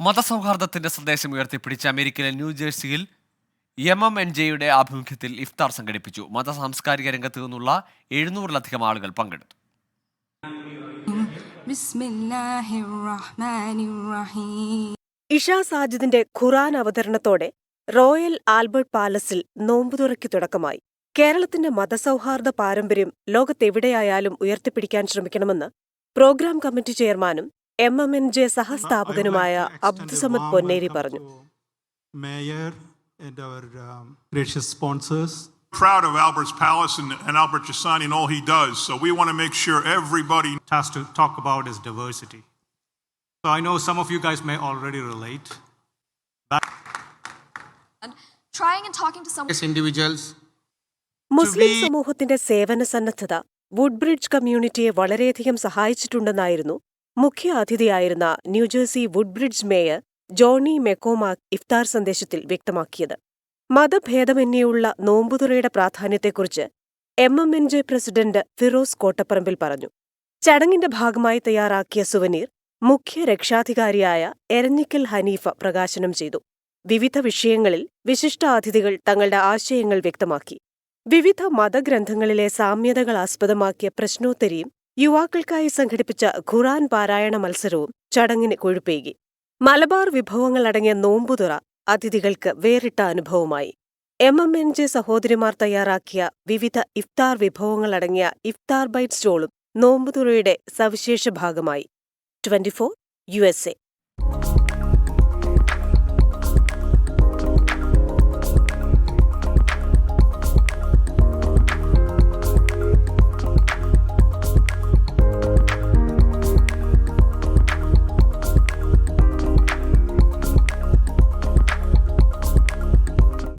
മതസൗഹാർദ്ദത്തിന്റെ സന്ദേശം ഉയർത്തിപ്പിടിച്ച് അമേരിക്കയിലെ ന്യൂജേഴ്സിയിൽ എം എം എൻ ജെയുടെ ആഭിമുഖ്യത്തിൽ ഇഫ്താർ സംഘടിപ്പിച്ചു. മത സാംസ്കാരിക രംഗത്ത് നിന്നുള്ള എഴുന്നൂറിലധികം ആളുകൾ പങ്കെടുത്തു. ഇഷ സാജിദിന്റെ ഖുറാൻ അവതരണത്തോടെ റോയൽ ആൽബർട്ട് പാലസിൽ നോമ്പുതുറയ്ക്ക് തുടക്കമായി. കേരളത്തിന്റെ മതസൗഹാർദ്ദ പാരമ്പര്യം ലോകത്തെവിടെയായാലും ഉയർത്തിപ്പിടിക്കാൻ ശ്രമിക്കണമെന്ന് പ്രോഗ്രാം കമ്മിറ്റി ചെയർമാനും എം എം എൻ ജെ സഹസ്ഥാപകനുമായ അബ്ദുസമദ് പൊന്നേരി പറഞ്ഞു mayor and our um, gracious proud of Albert's Palace and, and Albert Jasani and all he does. So we want to make sure everybody has to talk about is diversity. So I know some of you guys may already relate. But and trying and talking to some yes, individuals മുസ്ലിം സമൂഹത്തിന്റെ സേവന സന്നദ്ധത Woodbridge കമ്മ്യൂണിറ്റിയെ വളരെയധികം സഹായിച്ചിട്ടുണ്ടെന്നായിരുന്നു മുഖ്യ അതിഥിയായിരുന്ന New Jersey Woodbridge mayor Johnny McCormack ഇഫ്താർ സന്ദേശത്തിൽ വ്യക്തമാക്കിയത്. മതഭേദമന്യേയുള്ള നോമ്പുതുറയുടെ പ്രാധാന്യത്തെക്കുറിച്ച് M M N J president Firoz Kottaparambil പറഞ്ഞു. ചടങ്ങിന്റെ ഭാഗമായി തയ്യാറാക്കിയ സുവനീർ മുഖ്യ രക്ഷാധികാരിയായ എരഞ്ഞിക്കൽ ഹനീഫ പ്രകാശനം ചെയ്തു. വിവിധ വിഷയങ്ങളിൽ വിശിഷ്ട അതിഥികൾ തങ്ങളുടെ ആശയങ്ങൾ വ്യക്തമാക്കി. വിവിധ മതഗ്രന്ഥങ്ങളിലെ സാമ്യതകൾ ആസ്പദമാക്കിയ പ്രശ്നോത്തരിയും യുവാക്കൾക്കായി സംഘടിപ്പിച്ച ഖുറാൻ പാരായണ മത്സരവും ചടങ്ങിന് കൊഴുപ്പേകി. മലബാർ വിഭവങ്ങൾ അടങ്ങിയ നോമ്പുതുറ അതിഥികൾക്ക് വേറിട്ട അനുഭവമായി. എം എം എൻ ജെ സഹോദരിമാർ തയ്യാറാക്കിയ വിവിധ ഇഫ്താർ വിഭവങ്ങളടങ്ങിയ ഇഫ്താർ ബൈറ്റ് സ്റ്റോളും നോമ്പുതുറയുടെ സവിശേഷ ഭാഗമായി. Twenty four U S A.